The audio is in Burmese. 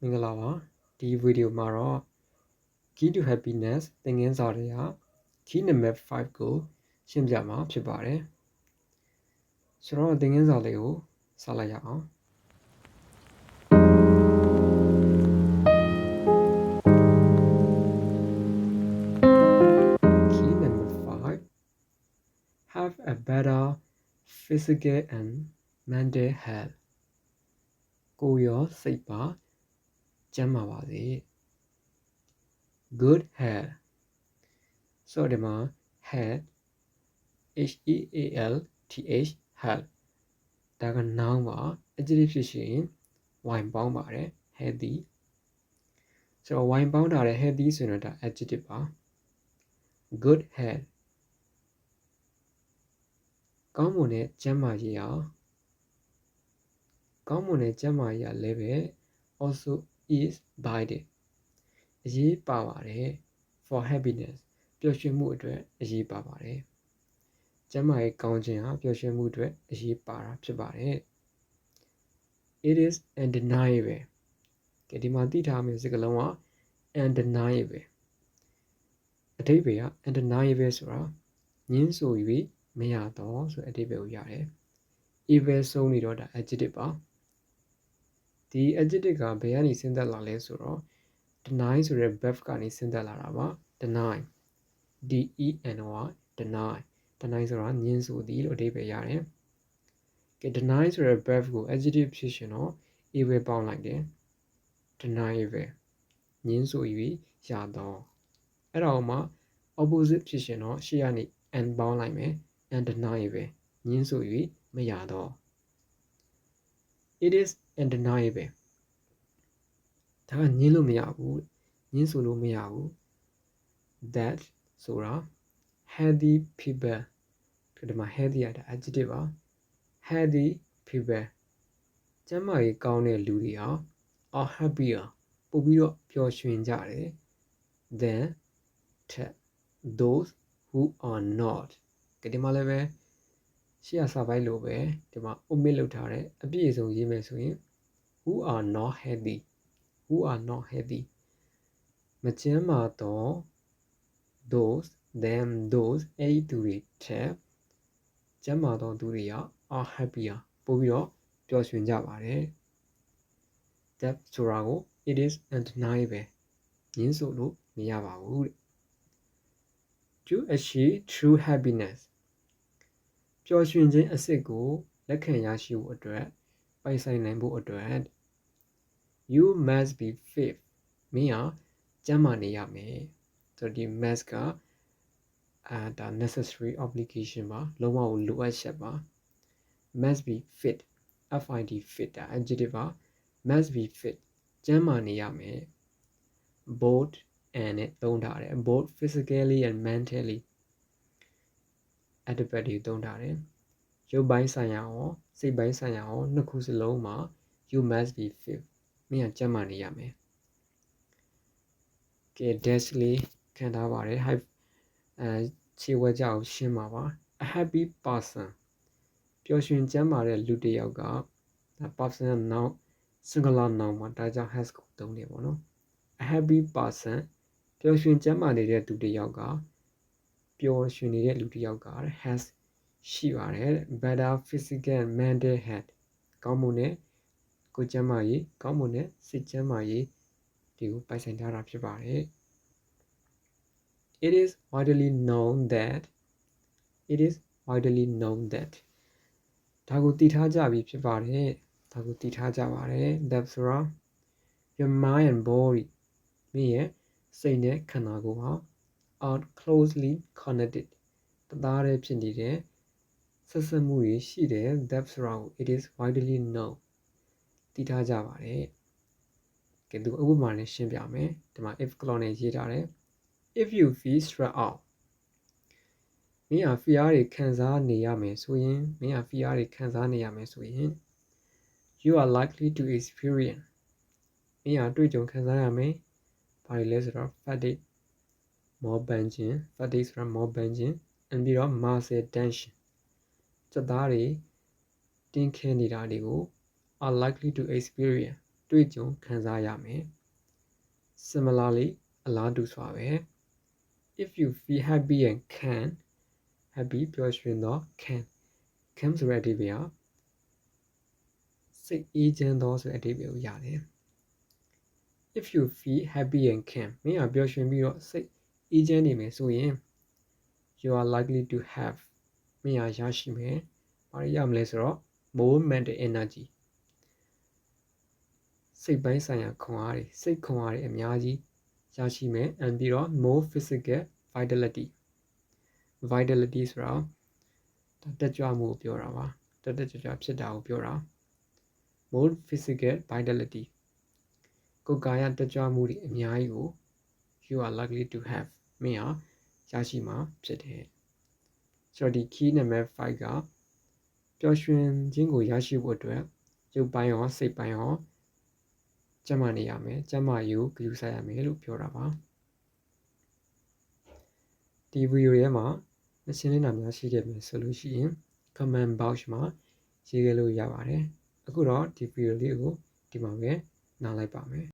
မင်္ဂလာပါဒီဗီဒီယိုမှာတော့ key to happiness သင်ခန်းစာတွေက key number 5ကိုရှင်းပြမှာဖြစ်ပါတယ်ဆိုတော့သင်ခန်းစာလေးကိုစလိုက်ရအောင် key number 5 have a better physical and mental health ကိုယ်ရောစိတ်ပါ ကျန်းမာပါစေ good health ဆိုတော့ဒီမှာ health H E A L T H health ဒါက noun ပါ adjective ဖြစ်ရှင် wine ပေါင်းပါတယ် healthy ဆိုတော့ wine ပေါင်းတာတဲ့ healthy ဆိုရင်တော့ဒါ adjective ပါ good health ကောင်းမွန်တဲ့ကျန်းမာရေးဟာကောင်းမွန်တဲ့ကျန်းမာရေးဟာလည်းပဲ also is vital အရေးပါပါတယ် for happiness ပျော်ရွှင်မှုအတွက်အရေးပါပါတယ်ကျန်းမာရေးကောင်းခြင်းဟာပျော်ရွှင်မှုအတွက်အရေးပါတာဖြစ်ပါတယ် it is undeniable ကဲဒီမှာသိထားမယ့်စကားလုံးက undeniable အဓိပ္ပာယ်က undeniable ဆိုတာညင်းဆို၍မရတော့ဆိုတဲ့အဓိပ္ပာယ်ကိုရတယ် evil ဆုံးနေတော့ဒါ adjective ပါ ဒီ adjective ကဘယ်ကနေဆင်းသက်လာလဲဆိုတော့ deny ဆိုတဲ့ verb ကနေဆင်းသက်လာတာပါ deny d e n y deny deny ဆိုတာညင်းဆိုသည်လို့အဓိပ္ပာယ်ရတယ်ကဲ deny ဆိုတဲ့ verb ကို adjective ဖြစ်ရှင်တော့ evil ပေါင်းလိုက်တယ် deny evil ညင်းဆို၍ရတော့အဲ့တော့မှ opposite ဖြစ်ရှင်တော့ရှေ့ကနေ and ပေါင်းလိုက်မယ် undeniable ညင်းဆို၍မရတော့ it is undeniable ဒါကညင်းလို့မရဘူးညင်းဆိုလို့မရဘူး that ဆိုတာ healthy people ဒီမှာ healthy ရတာ adjective ပါ healthy people ကျန်းမာရေးကောင်းတဲ့လူတွေဟာ are happier ပို့ပြီးတော့ပျော်ရွှင်ကြတယ် than those who are not ဒီမှာလည်းပဲ ရှေ့ရစာပိုင်းလိုပဲဒီမှာ omit လုပ်ထားတဲ့အပြည့်အစုံရေးမယ်ဆိုရင် who are not healthy who are not healthy မကျန်းမာတော့ those them those အဲ့ဒီသူတွေထက်ကျန်းမာတော့သူတွေက are happier ပို့ပြီးတော့ပျော်ရွှင်ကြပါတယ် that ဆိုတာကို it is undeniable ညင်းဆိုလို့မရပါဘူးတဲ့ to achieve true happiness ပျော်ရွှင်ခြင်းအစစ်ကိုလက်ခံရရှိဖို့အတွက်ပိုင်ဆိုင်နိုင်ဖို့အတွက် you must be fit မင်းဟာကျန်းမာနေရမယ်ဆိုတော့ဒီ must ကအာဒါ necessary obligation ပါလုံးဝကိုလိုအပ်ချက်ပါ must be fit fit fit ဒါ adjective ပါ must be fit ကျန်းမာနေရမယ် both and နဲ့သုံးထားတယ် both physically and mentally adverb တွေသုံးထားတယ်ရုပ်ပိုင်းဆိုင်ရာရောစိတ်ပိုင်းဆိုင်ရာရောနှစ်ခုစလုံးမှာ you must be fit မင်းကကျန်းမာနေရမယ်ကဲ dash လေးခံထားပါတယ် hype အဲခြေဝဲကြောက်ရှင်းပါပါ a happy person ပျော်ရွှင်ကျန်းမာတဲ့လူတစ်ယောက်ကဒါ person noun singular noun မှာဒါကြောင့် has ကိုသုံးတယ်ပေါ့နော် a happy person ပျော်ရွှင်ကျန်းမာနေတဲ့သူတစ်ယောက်က ပျော်ရွှင်နေတဲ့လူတစ်ယောက်က has ရှိပါတယ် better physical and mental health ကောင်းမွန်တဲ့ကိုယ်ကျန်းမာရေးကောင်းမွန်တဲ့စိတ်ကျန်းမာရေးတွေကိုပိုင်ဆိုင်ထားတာဖြစ်ပါတယ် it is widely known that it is widely known that ဒါကိုသိထားကြပြီဖြစ်ပါတယ်ဒါကိုသိထားကြပါတယ် that ဆိုတာ your mind and body မင်းရဲ့စိတ်နဲ့ခန္ဓာကိုယ်ဟာ are closely connected တသားတည်းဖြစ်နေတဲ့ဆက်ဆက်မှုတွေရှိတယ် that ဆိုတာကို it is widely known သိထားကြပါတယ်ကဲသူဥပမာနဲ့ရှင်းပြမယ်ဒီမှာ if clause နဲ့ရေးထားတယ် if you feel stressed out မင်းဟာ fear တွေခံစားနေရမယ်ဆိုရင်မင်းဟာ fear တွေခံစားနေရမယ်ဆိုရင် you are likely to experience မင်းဟာတွေ့ကြုံခံစားရမယ်ဘာတွေလဲဆိုတော့ fatigue မောပန်းခြင်း fatigue ဆိုတာမောပန်းခြင်းအပြီးတော့ muscle tension စက်သားတွေတင်းခဲနေတာတွေကို are likely to experience တွေ့ကြုံခံစားရမယ် similarly အလားတူစွာပဲ if you feel happy and can happy ပျော်ရွှင်သော can can ဆိုတဲ့အဓိပ္ပာယ်ဟာစိတ်အေးချမ်းသောဆိုတဲ့အဓိပ္ပာယ်ကိုရတယ် if you feel happy and can မင်းဟာပျော်ရွှင်ပြီးတော့စိတ် အေးချမ်းနေမယ်ဆိုရင် you are likely to have မင်းဟာရရှိမယ်။ဘာရရမလဲဆိုတော့ more mental energy စိတ်ပိုင်းဆိုင်ရာခွန်အားတွေစိတ်ခွန်အားတွေအများကြီးရရှိမယ် and ပြီးတော့ more physical vitality vitality ဆိုတော့ဒါတက်ကြွမှုကိုပြောတာပါတက်တက်ကြွကြွဖြစ်တာကိုပြောတာ more physical vitality ကိုယ်ကာယတက်ကြွမှုတွေအများကြီးကို you are likely to have မင်းဟာရရှိမှာဖြစ်တယ်ဆိုတော့ဒီ key နံပါတ်5ကပျော်ရွှင်ခြင်းကိုရရှိဖို့အတွက်ရုပ်ပိုင်းရောစိတ်ပိုင်းရောကျန်းမာနေရမယ်ကျန်းမာရေးကိုဂရုစိုက်ရမယ်လို့ပြောတာပါဒီဗီဒီယိုထဲမှာမရှင်းလင်းတာများရှိခဲ့မယ်ဆိုလို့ရှိရင် comment box မှာရေးခဲ့လို့ရပါတယ်အခုတော့ဒီဗီဒီယိုလေးကိုဒီမှာပဲနားလိုက်ပါမယ်